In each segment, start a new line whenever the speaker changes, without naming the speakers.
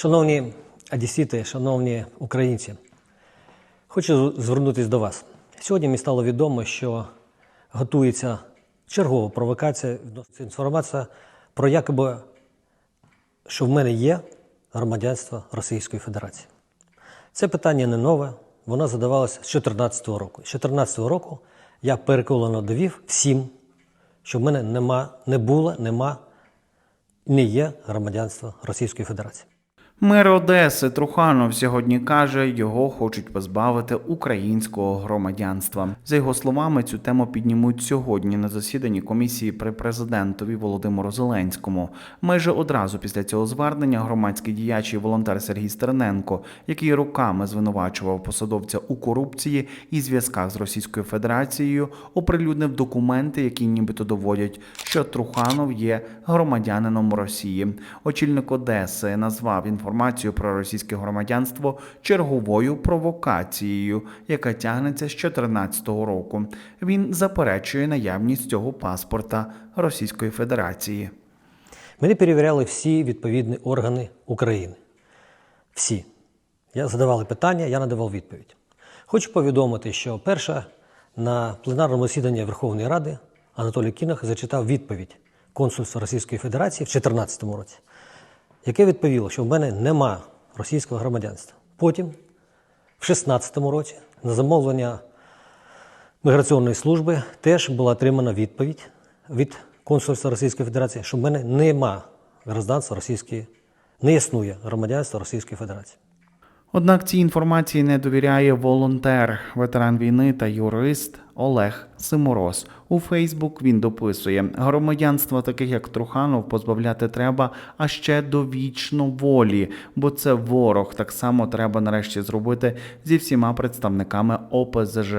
Шановні одесіти, шановні українці, хочу звернутися до вас. Сьогодні мені стало відомо, що готується чергова провокація, інформація про якоби, що в мене є громадянство Російської Федерації. Це питання не нове, воно задавалося з 2014 року. З 2014 року я переконано довів всім, що в мене нема, не було, нема, не є громадянства Російської Федерації.
Мер Одеси Труханов сьогодні каже, його хочуть позбавити українського громадянства. За його словами, цю тему піднімуть сьогодні на засіданні комісії при президентові Володимиру Зеленському. Майже одразу після цього звернення громадський діяч і волонтер Сергій Стерненко, який роками звинувачував посадовця у корупції і зв'язках з Російською Федерацією, оприлюднив документи, які нібито доводять, що Труханов є громадянином Росії. Очільник Одеси назвав інформацію про російське громадянство черговою провокацією, яка тягнеться з 2014 року. Він заперечує наявність цього паспорта Російської Федерації.
Мені перевіряли всі відповідні органи України. Всі. Я задавали питання, я надавав відповідь. Хочу повідомити, що перша на пленарному засіданні Верховної Ради Анатолій Кінах зачитав відповідь консульства Російської Федерації в 2014 році, яке відповіло, що в мене нема російського громадянства. Потім, в 2016 році, на замовлення міграційної служби теж була отримана відповідь від консульства Російської Федерації, що в мене нема гражданства Російської, не існує громадянства Російської Федерації.
Однак цій інформації не довіряє волонтер, ветеран війни та юрист Олег Симороз. У Фейсбук він дописує: громадянства таких як Труханов позбавляти треба, а ще довічно волі, бо це ворог. Так само треба нарешті зробити зі всіма представниками ОПЗЖ.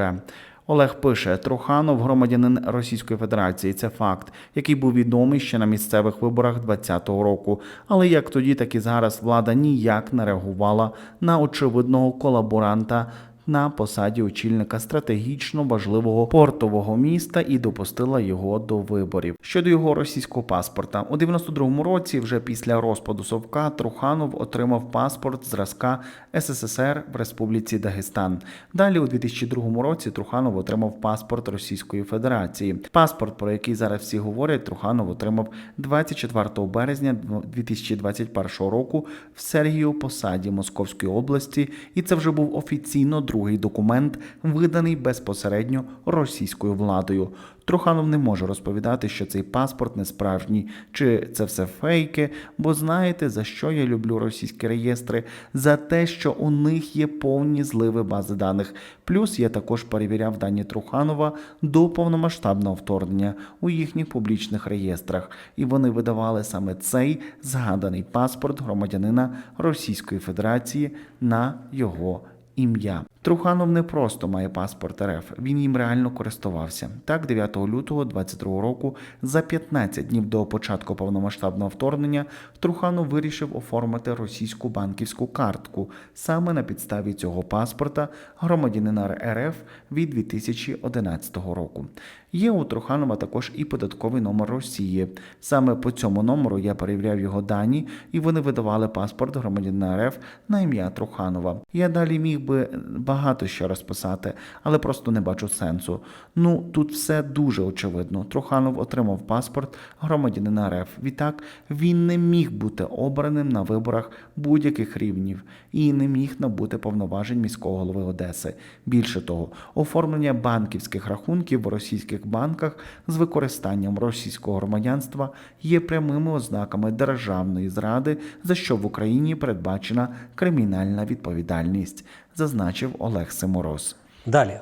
Олег пише: Труханов громадянин Російської Федерації. Це факт, який був відомий ще на місцевих виборах 2020 року. Але як тоді, так і зараз влада ніяк не реагувала на очевидного колаборанта. На посаді очільника стратегічно важливого портового міста і допустила його до виборів щодо його російського паспорта у 92-му році. Вже після розпаду Совка Труханов отримав паспорт зразка СССР в Республіці Дагестан. Далі у 2002 році Труханов отримав паспорт Російської Федерації. Паспорт, про який зараз всі говорять, Труханов отримав 24 березня 2021 року в Сергію Посаді Московської області, і це вже був офіційно другий документ, виданий безпосередньо російською владою. Труханов не може розповідати, що цей паспорт не справжній, чи це все фейки. Бо знаєте, за що я люблю російські реєстри? За те, що у них є повні зливи бази даних. Плюс я також перевіряв дані Труханова до повномасштабного вторгнення у їхніх публічних реєстрах, і вони видавали саме цей згаданий паспорт громадянина Російської Федерації на його ім'я. Труханов не просто має паспорт РФ, він їм реально користувався. Так, 9 лютого 22 року, за 15 днів до початку повномасштабного вторгнення, Труханов вирішив оформити російську банківську картку саме на підставі цього паспорта громадянина РФ від 2011 року. Є у Труханова також і податковий номер Росії. Саме по цьому номеру я перевіряв його дані, і вони видавали паспорт громадянина РФ на ім'я Труханова. Я далі міг би багато що розписати, але просто не бачу сенсу. Ну тут все дуже очевидно. Труханов отримав паспорт громадянина РФ. Відтак він не міг бути обраним на виборах будь-яких рівнів і не міг набути повноважень міського голови Одеси. Більше того, оформлення банківських рахунків в російських банках з використанням російського громадянства є прямими ознаками державної зради, за що в Україні передбачена кримінальна відповідальність, зазначив Олег Симороз.
Далі.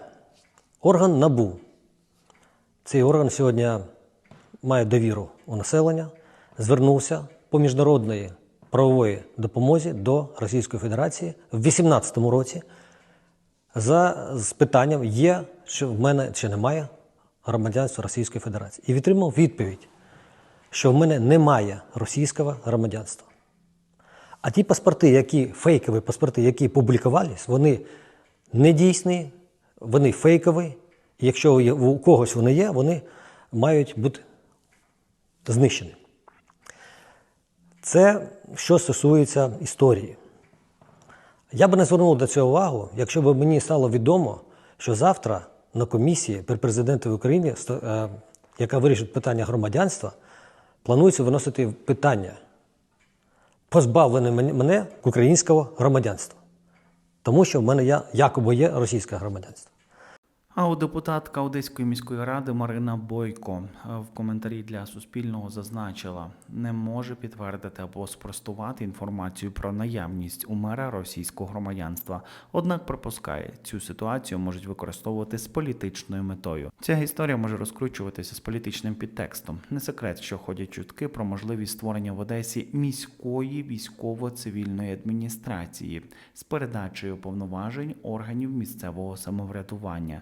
Орган НАБУ. Цей орган сьогодні має довіру у населення, звернувся по міжнародної правової допомозі до Російської Федерації в 2018 році за з питанням, є, що в мене чи немає громадянства Російської Федерації. І відтримав відповідь, що в мене немає російського громадянства. А ті паспорти, які фейкові паспорти, які публікувались, вони не дійсні, вони фейкові. І якщо у когось вони є, вони мають бути знищені. Це що стосується історії. Я би не звернув до цього увагу, якщо б мені стало відомо, що завтра на комісії при президентові України, е, яка вирішить питання громадянства, планується виносити питання позбавлення мене- мене українського громадянства. Тому що в мене я, якоби є російське громадянство.
А у депутатка Одеської міської ради Марина Бойко е, в коментарі для Суспільного зазначила, не може підтвердити або спростувати інформацію про наявність у мера російського громадянства. Однак припускає, цю ситуацію можуть використовувати з політичною метою. Ця історія може розкручуватися з політичним підтекстом. Не секрет, що ходять чутки про можливість створення в Одесі міської військово-цивільної адміністрації з передачею повноважень органів місцевого самоврядування.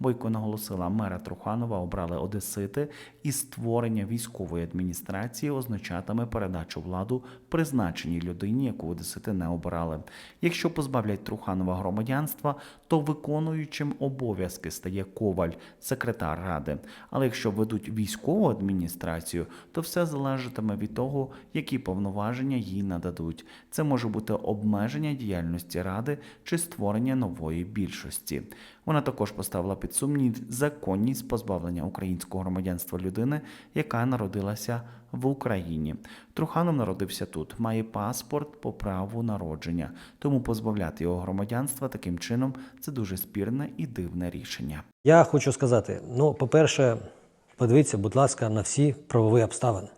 Бойко наголосила, мера Труханова обрали Одесити, і створення військової адміністрації означатиме передачу владу призначеній людині, яку Одесити не обирали. Якщо позбавлять Труханова громадянства, то виконуючим обов'язки стає коваль, секретар ради. Але якщо ведуть військову адміністрацію, то все залежатиме від того, які повноваження їй нададуть. Це може бути обмеження діяльності ради чи створення нової більшості. Вона також поставила під сумнів законність позбавлення українського громадянства людини, яка народилася в Україні. Труханов народився тут, має паспорт по праву народження, тому позбавляти його громадянства таким чином це дуже спірне і дивне рішення.
Я хочу сказати: ну, по-перше, подивіться, будь ласка, на всі правові обставини.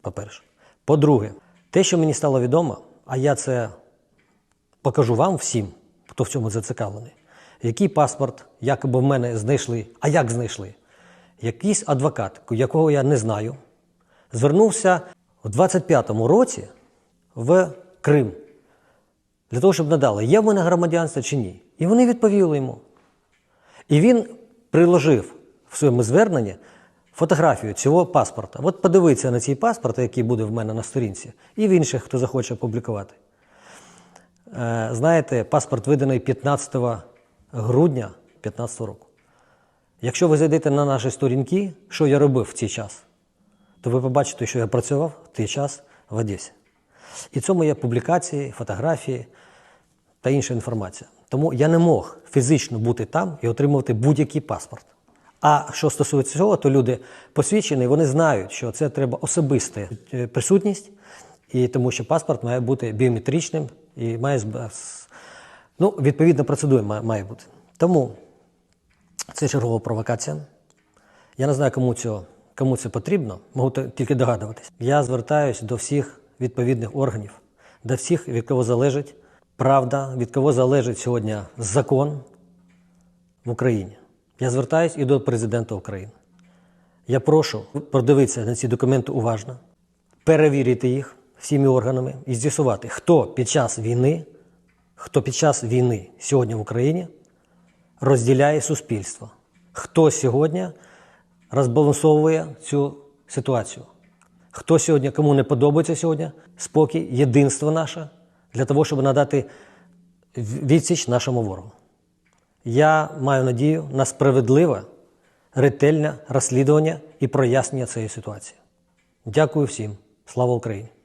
По-перше. По-друге, те, що мені стало відомо, а я це покажу вам всім, хто в цьому зацікавлений, який паспорт якоби в мене знайшли, а як знайшли? Якийсь адвокат, якого я не знаю, звернувся у 25-му році в Крим для того, щоб надали, є в мене громадянство чи ні. І вони відповіли йому. І він приложив в своєму зверненні фотографію цього паспорта. От подивіться на цей паспорт, який буде в мене на сторінці, і в інших, хто захоче опублікувати. Е, Знаєте, паспорт виданий 15 грудня 2015 року. Якщо ви зайдете на наші сторінки, що я робив в цей час, то ви побачите, що я працював в той час в Одесі. І цьому є публікації, фотографії та інша інформація. Тому я не мог фізично бути там і отримувати будь-який паспорт. А що стосується цього, то люди посвідчені, вони знають, що це треба особиста е, присутність, і тому що паспорт має бути біометричним і має ну, відповідна процедура має- бути. Тому це чергова провокація. Я не знаю, кому, цього, кому це потрібно, можу тільки догадуватись. Я звертаюся до всіх відповідних органів, до всіх, від кого залежить правда, від кого залежить сьогодні закон в Україні. Я звертаюся і до президента України. Я прошу продивитися на ці документи уважно, перевірити їх всіми органами і з'ясувати, хто під час війни, хто під час війни сьогодні в Україні розділяє суспільство. Хто сьогодні розбалансовує цю ситуацію? Хто сьогодні, кому не подобається сьогодні спокій, єдинство наше для того, щоб надати відсіч нашому ворогу? Я маю надію на справедливе, ретельне розслідування і прояснення цієї ситуації. Дякую всім. Слава Україні!